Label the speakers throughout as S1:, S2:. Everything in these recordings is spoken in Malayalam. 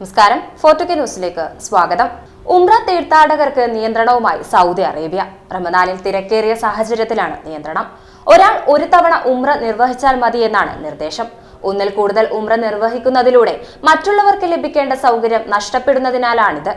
S1: നമസ്കാരം. ഫോർട്ടുക്കെ ന്യൂസിലേക്ക് സ്വാഗതം. ഉംറ തീർത്ഥാടകർക്ക് നിയന്ത്രണവുമായി സൗദി അറേബ്യ. റമദാനിൽ തിരക്കേറിയ സാഹചര്യത്തിലാണ് നിയന്ത്രണം. ഒരാൾ ഒരു തവണ ഉംറ നിർവഹിച്ചാൽ മതി എന്നാണ് നിർദ്ദേശം. ഒന്നിൽ കൂടുതൽ ഉംറ നിർവഹിക്കുന്നതിലൂടെ മറ്റുള്ളവർക്ക് ലഭിക്കേണ്ട സൗകര്യം നഷ്ടപ്പെടുന്നതിനാലാണിത്.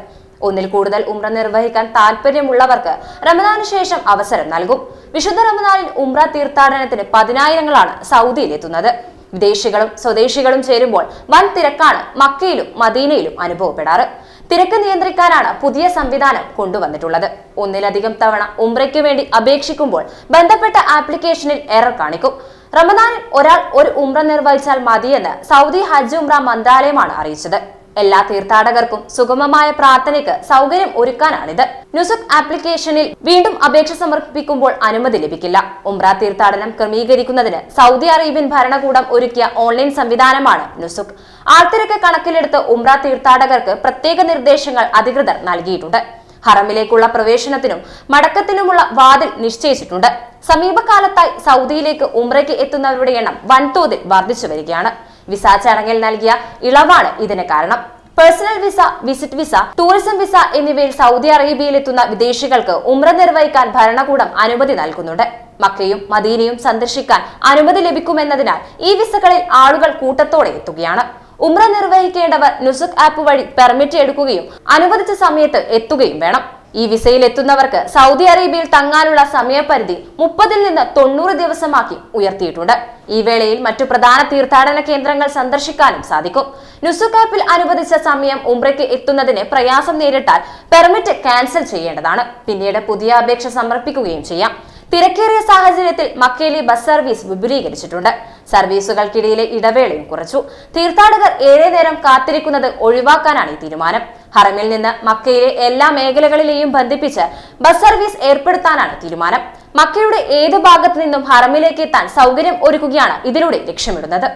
S1: ഒന്നിൽ കൂടുതൽ ഉംറ നിർവഹിക്കാൻ താല്പര്യമുള്ളവർക്ക് റമദാനു ശേഷം അവസരം നൽകും. വിശുദ്ധ റമദാനിൽ ഉംറ തീർത്ഥാടനത്തിന് പതിനായിരങ്ങളാണ് സൗദിയിലെത്തുന്നത്. വിദേശികളും സ്വദേശികളും ചേരുമ്പോൾ വൻ തിരക്കാണ് മക്കയിലും മദീനയിലും അനുഭവപ്പെടാറ്. തിരക്ക് നിയന്ത്രിക്കാനാണ് പുതിയ സംവിധാനം കൊണ്ടുവന്നിട്ടുള്ളത്. ഒന്നിലധികം തവണ ഉംറയ്ക്ക് വേണ്ടി അപേക്ഷിക്കുമ്പോൾ ബന്ധപ്പെട്ട ആപ്ലിക്കേഷനിൽ എറർ കാണിക്കും. റമദാനിൽ ഒരാൾ ഒരു ഉംറ നിർവഹിച്ചാൽ മതിയെന്ന് സൗദി ഹജ്ജ് ഉംറ മന്ത്രാലയമാണ് അറിയിച്ചത്. എല്ലാ തീർത്ഥാടകർക്കും സുഗമമായ പ്രാർത്ഥനയ്ക്ക് സൗകര്യം ഒരുക്കാനാണിത്. നുസുക് ആപ്ലിക്കേഷനിൽ വീണ്ടും അപേക്ഷ സമർപ്പിക്കുമ്പോൾ അനുമതി ലഭിക്കില്ല. ഉംറ തീർത്ഥാടനം ക്രമീകരിക്കുന്നതിന് സൗദി അറേബ്യൻ ഭരണകൂടം ഒരുക്കിയ ഓൺലൈൻ സംവിധാനമാണ് നുസുക് ആൾത്തിരക്ക് കണക്കിലെടുത്ത് ഉംറ തീർത്ഥാടകർക്ക് പ്രത്യേക നിർദ്ദേശങ്ങൾ അധികൃതർ നൽകിയിട്ടുണ്ട്. ഹറമിലേക്കുള്ള പ്രവേശനത്തിനും മടക്കത്തിനുമുള്ള വാതിൽ നിശ്ചയിച്ചിട്ടുണ്ട്. സമീപകാലത്തായി സൗദിയിലേക്ക് ഉംറയ്ക്ക് എത്തുന്നവരുടെ എണ്ണം വൻതോതിൽ വർദ്ധിച്ചു വരികയാണ്. വിസ ചടങ്ങിൽ നൽകിയ ഇളവാണ് ഇതിന് കാരണം. Personal visa visit visa tourism visa എന്നിവയിൽ സൗദി അറേബ്യയിൽ എത്തുന്ന വിദേശികൾക്ക് ഉമ്ര നിർവഹിക്കാൻ ഭരണകൂടം അനുമതി നൽകുന്നുണ്ട്. മക്കയും മദീനയും സന്ദർശിക്കാൻ അനുമതി ലഭിക്കുമെന്നതിനാൽ ഈ വിസകളിൽ ആളുകൾ കൂട്ടത്തോടെ എത്തുകയാണ്. ഉമ്ര നിർവഹിക്കേണ്ടവർ നുസുക് ആപ്പ് വഴി പെർമിറ്റ് എടുക്കുകയും അനുവദിച്ച സമയത്ത് എത്തുകയും വേണം. ഈ വിസയിൽ എത്തുന്നവർക്ക് സൗദി അറേബ്യയിൽ തങ്ങാനുള്ള സമയപരിധി മുപ്പതിൽ നിന്ന് തൊണ്ണൂറ് ദിവസമാക്കി ഉയർത്തിയിട്ടുണ്ട്. ഈ വേളയിൽ മറ്റു പ്രധാന തീർത്ഥാടന കേന്ദ്രങ്ങൾ സന്ദർശിക്കാനും സാധിക്കും. നുസുക്കാപ്പിൽ അനുവദിച്ച സമയം ഉംറയ്ക്ക് എത്തുന്നതിന് പ്രയാസം നേരിട്ടാൽ പെർമിറ്റ് ക്യാൻസൽ ചെയ്യേണ്ടതാണ്. പിന്നീട് പുതിയ അപേക്ഷ സമർപ്പിക്കുകയും ചെയ്യാം. തിരക്കേറിയ സാഹചര്യത്തിൽ മക്കേലി ബസ് സർവീസ് വിപുലീകരിച്ചിട്ടുണ്ട്. സർവീസുകൾക്കിടയിലെ ഇടവേളയും കുറച്ചു. തീർത്ഥാടകർ ഏറെ നേരം കാത്തിരിക്കുന്നത് ഒഴിവാക്കാനാണ് ഈ തീരുമാനം. ഹറമിൽ നിന്ന് മക്കയിലെ എല്ലാ മേഖലകളിലെയും ബന്ധിപ്പിച്ച് ബസ് സർവീസ് ഏർപ്പെടുത്താനാണ് തീരുമാനം. മക്കയുടെ ഏത് ഭാഗത്തു നിന്നും ഹറമിലേക്ക് എത്താൻ സൗകര്യം ഒരുക്കുകയാണ് ഇതിലൂടെ ലക്ഷ്യമിടുന്നത്.